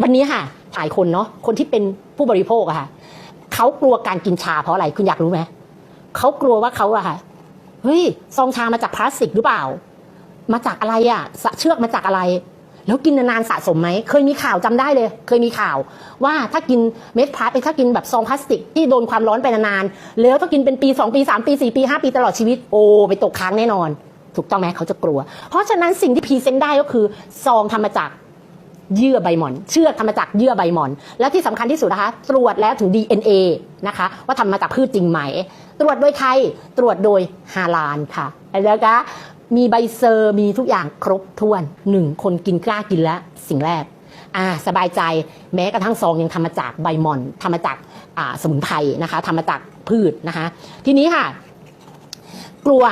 วันนี้ค่ะหลายคนเนาะคนที่เป็นผู้บริโภคอะค่ะเขากลัวการกินชาเพราะอะไรคุณอยากรู้ไหมเขากลัวว่าเขาอะค่ะเฮ้ยซองชามาจากพลาสติกหรือเปล่า มาจากอะไรอะสะเชือกมาจากอะไร แล้วกินนานๆสะสมไหมเคยมีข่าวจำได้เลย เคยมีข่าว ว่าถ้ากินเม็ดพลาสติกถ้ากินแบบซองพลาสติกที่โดนความร้อนไปนานๆแล้วถ้ากินเป็นปี 2 ปี 3 ปี 4 ปี 5 ปีตลอดชีวิตโอ้ไปตกค้างแน่นอน ถูกต้องไหมเขาจะกลัว เพราะฉะนั้นสิ่งที่พรีเซนต์ได้ก็คือซองทำมาจาก เยื่อใบหม่อน เชือกทำมาจากเยื่อใบหม่อน และที่สำคัญที่สุดนะคะ ตรวจแล้วถึง DNA นะคะ ว่าทำมาจากพืชจริงไหม ตรวจโดยใคร ตรวจโดยฮาลานค่ะ แล้วก็มีใบเซอร์มีทุกอย่างครบถ้วนหนึ่งคนกินกล้ากินแล้วสิ่งแรกอ่าสบายใจแม้กระทั่งซองยังทำมาจากใบหม่อนทำมาจากอ่าสมุนไพรนะคะทำมาจากพืชนะคะ ทีนี้ค่ะ กลัว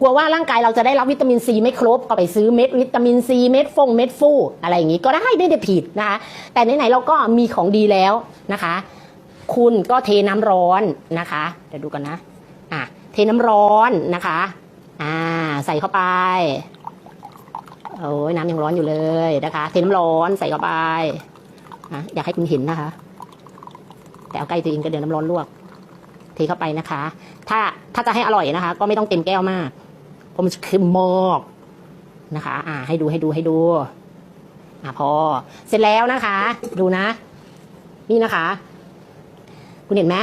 กลัวว่าร่างกายเราจะได้รับวิตามินซีไม่ครบก็ไปซื้อเม็ดวิตามินซีเม็ดฟงเม็ดฟูอะไรอย่างนี้ก็ได้ไม่ได้ผิดนะคะ แต่ไหนๆเราก็มีของดีแล้วนะคะ คุณก็เทน้ำร้อนนะคะเดี๋ยวดูกันนะอะเทน้ำร้อนนะคะอ่าใส่เข้าไปโอ้ยน้ำยังร้อนอยู่เลยนะคะเทน้ำร้อนใส่เข้าไปอะอยากให้คุณเห็นนะคะ แต่เอาใกล้ตัวเองก็เดี๋ยวน้ำร้อนลวกเทเข้าไปนะคะ ถ้าถ้าจะให้อร่อยนะคะ ก็ไม่ต้องเต็มแก้วมาก ราะมันจะเค็มมากนะคะ อ่า ให้ดูให้ดูให้ดู อ่าพอ เสร็จแล้วนะคะ ดูนะ นี่นะคะ คุณเห็นไหม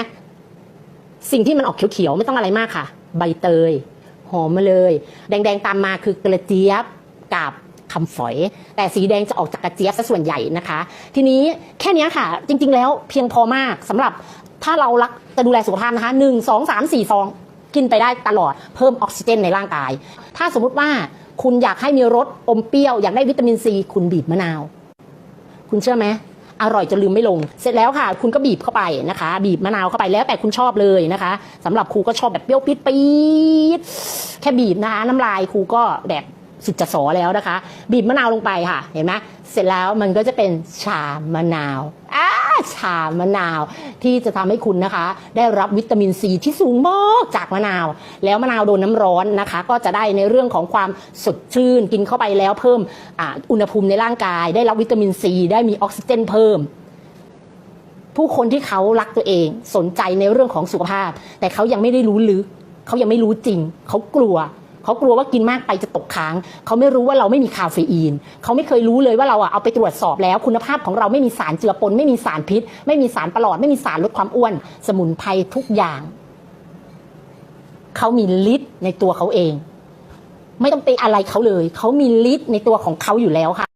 สิ่งที่มันออกเขียวๆไม่ต้องอะไรมากค่ะ ใบเตย หอมมาเลย แดงๆตามมาคือกระเจี๊ยบกับคำฝอย แต่สีแดงจะออกจากกระเจี๊ยบซะส่วนใหญ่นะคะ ทีนี้แค่นี้ค่ะ จริง ๆ แล้วเพียงพอมากสำหรับถ้าเรารักจะดูแลสุขภาพนะคะหนึ่งสองสามสี่ฟอง กินไปได้ตลอดเพิ่มออกซิเจนในร่างกาย ถ้าสมมุติว่าคุณอยากให้มีรสอมเปรี้ยวอยากได้วิตามินซีคุณบีบมะนาว คุณเชื่อไหมอร่อยจนลืมไม่ลง เสร็จแล้วค่ะ คุณก็บีบเข้าไปนะคะ บีบมะนาวเข้าไปแล้วแต่คุณชอบเลยนะคะสำหรับครูก็ชอบแบบเปรี้ยวปี๊ดปี๊ดแค่บีบนะคะน้ำลายครูก็แบบสุดจะสอแล้วนะคะ บีบมะนาวลงไปค่ะ เห็นไหมเสร็จแล้วมันก็จะเป็นชามะนาว ชามะนาว ที่จะทำให้คุณนะคะ ได้รับวิตามินซีที่สูงมากจากมะนาว แล้วมะนาวโดนน้ำร้อนนะคะ ก็จะได้ในเรื่องของความสดชื่นกินเข้าไปแล้วเพิ่มออุณหภูมิในร่างกาย ได้รับวิตามินซีได้มีออกซิเจนเพิ่มผู้คนที่เขารักตัวเองสนใจในเรื่องของสุขภาพ แต่เขายังไม่ได้รู้ลึกเขายังไม่รู้จริง เขากลัว เขากลัวว่ากินมากไปจะตกค้าง เขาไม่รู้ว่าเราไม่มีคาเฟอีน เขาไม่เคยรู้เลยว่าเราอะเอาไปตรวจสอบแล้ว คุณภาพของเราไม่มีสารเจือปน ไม่มีสารพิษ ไม่มีสารปลอด ไม่มีสารลดความอ้วน สมุนไพรทุกอย่าง เขามีฤทธิ์ในตัวเขาเอง ไม่ต้องไปอะไรเขาเลย เขามีฤทธิ์ในตัวของเขาอยู่แล้วค่ะ